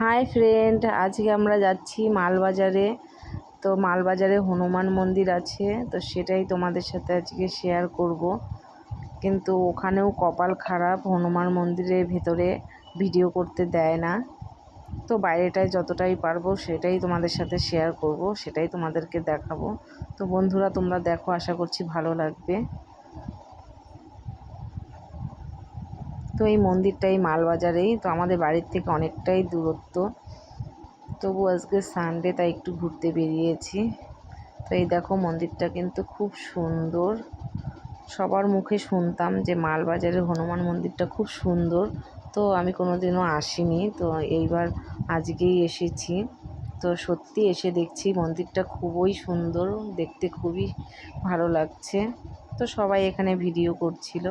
Hi friend আজকে আমরা যাচ্ছি মালবাজারে। তো মালবাজারে হনুমান মন্দির আছে, তো সেটাই তোমাদের সাথে আজকে শেয়ার করব। কিন্তু ওখানেও কপাল খারাপ, হনুমান মন্দিরের ভেতরে ভিডিও করতে দেয় না। তো বাইরেটায় যতটাই পারব সেটাই তোমাদের সাথে শেয়ার করব, সেটাই তোমাদেরকে দেখাবো। তো বন্ধুরা, তোমরা দেখো, আশা করছি ভালো লাগবে। তো এই মন্দিরটা এই মালবাজারেই, তো আমাদের বাড়ির থেকে অনেকটাই দূরত্ব। তবু আজকে সানডে তাই একটু ঘুরতে বেরিয়েছি। তো এই দেখো মন্দিরটা কিন্তু খুব সুন্দর। সবার মুখে শুনতাম যে মালবাজারের হনুমান মন্দিরটা খুব সুন্দর। তো আমি কোনো দিনও আসিনি, তো এইবার আজকেই এসেছি। তো সত্যি এসে দেখছি মন্দিরটা খুবই সুন্দর, দেখতে খুবই ভালো লাগছে। তো সবাই এখানে ভিডিও করছিল।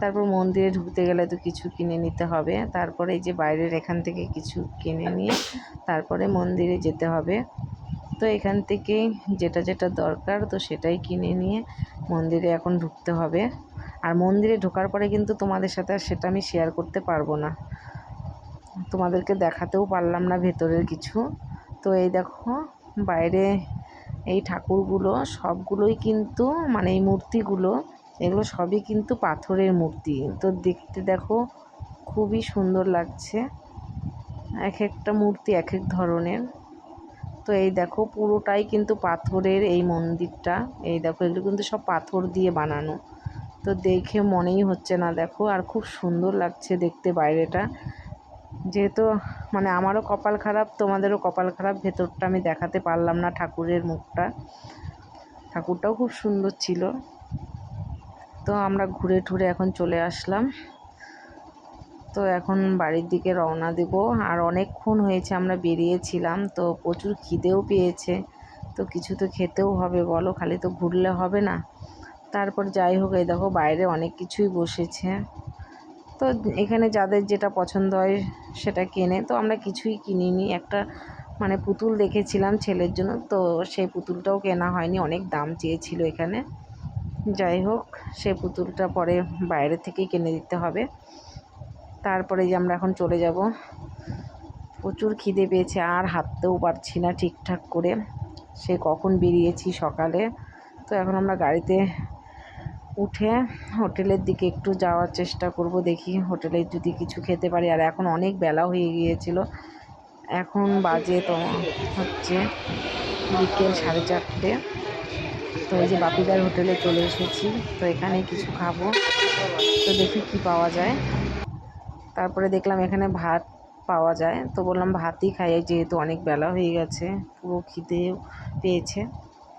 তারপর মন্দিরে ঢুকতে গেলে তো কিছু কিনে নিতে হবে। তারপরে এই যে বাইরের এখান থেকে কিছু কিনে নিয়ে তারপরে মন্দিরে যেতে হবে। তো এখান থেকেই যেটা যেটা দরকার তো সেটাই কিনে নিয়ে মন্দিরে এখন ঢুকতে হবে। আর মন্দিরে ঢোকার পরে কিন্তু তোমাদের সাথে আর সেটা আমি শেয়ার করতে পারব না। তোমাদেরকে দেখাতেও পারলাম না ভেতরের কিছু। তো এই দেখো, বাইরে এই ঠাকুরগুলো সবগুলোই কিন্তু মানে এই মূর্তিগুলো, এগুলো সবই কিন্তু পাথরের মূর্তি। তো দেখতে দেখো, খুবই সুন্দর লাগছে। এক একটা মূর্তি এক এক ধরনের। তো এই দেখো, পুরোটাই কিন্তু পাথরের এই মন্দিরটা। এই দেখো, এগুলো কিন্তু সব পাথর দিয়ে বানানো। তো দেখে মনেই হচ্ছে না, দেখো, আর খুব সুন্দর লাগছে দেখতে বাইরেটা। যেহেতু মানে আমারও কপাল খারাপ, তোমাদেরও কপাল খারাপ, ভেতরটা আমি দেখাতে পারলাম না ঠাকুরের মুখটা। ঠাকুরটাও খুব সুন্দর ছিল। তো আমরা ঘুরে ঠুরে এখন চলে আসলাম। তো এখন বাড়ির দিকে রওনা দেব। আর অনেকক্ষণ হয়েছে আমরা বেরিয়েছিলাম, তো প্রচুর খিদেও পেয়েছে। তো কিছু তো খেতেও হবে, বলো, খালি তো ঘুরলে হবে না। তারপর যাই হোক, এই দেখো বাইরে অনেক কিছুই বসেছে। তো এখানে যাদের যেটা পছন্দ হয় সেটা কেনে। তো আমরা কিছুই কিনিনি। একটা মানে পুতুল দেখেছিলাম ছেলের জন্য। তো সেই পুতুলটাও কেনা হয়নি। অনেক দাম চেয়েছিল এখানে। যাই হোক সে পুতুলটা পরে বাইরে থেকেই কিনে দিতে হবে। তারপরে যে আমরা এখন চলে যাব, প্রচুর খিদে পেয়েছে। আর হাঁটতেও পারছি না ঠিকঠাক করে। সে কখন বেরিয়েছি সকালে। তো এখন আমরা গাড়িতে উঠে হোটেলের দিকে একটু যাওয়ার চেষ্টা করব, দেখি হোটেলে যদি কিছু খেতে পারি। আর এখন অনেক বেলা হয়ে গিয়েছিল। এখন বাজে তো হচ্ছে বিকেল সাড়ে চারটে। তো এই যে বাপিদার হোটেলে চলে এসেছি, তো এখানে কিছু খাব। তো দেখি কি পাওয়া যায়। তারপরে দেখলাম এখানে ভাত পাওয়া যায়। তো বললাম ভাতই খাই, যেহেতু অনেক বেলা হয়ে গেছে, পুরো খিদেও পেয়েছে।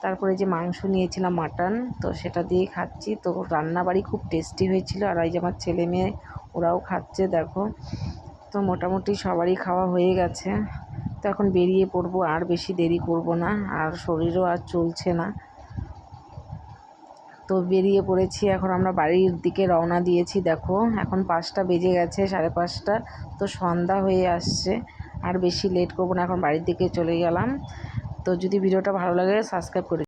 তারপরে যে মাংস নিয়েছিলাম মাটন, তো সেটা দিয়েই খাচ্ছি। তো রান্নাবাড়ি খুব টেস্টি হয়েছিল। আর এই যে আমার ছেলে মেয়ে, ওরাও খাচ্ছে, দেখো। তো মোটামুটি সবারই খাওয়া হয়ে গেছে। তো এখন বেরিয়ে পড়ব, আর বেশি দেরি করব না। আর শরীরও আর চলছে না। তো বেরিয়ে পড়েছি। এখন আমরা বাড়ির দিকে রওনা দিয়েছি, দেখো। এখন পাঁচটা বেজে গেছে, সাড়ে পাঁচটা। তো সন্ধ্যা হয়ে আসছে। আর বেশি লেট করব না, এখন বাড়ির দিকে চলে গেলাম। তো যদি ভিডিওটা ভালো লাগে সাবস্ক্রাইব করে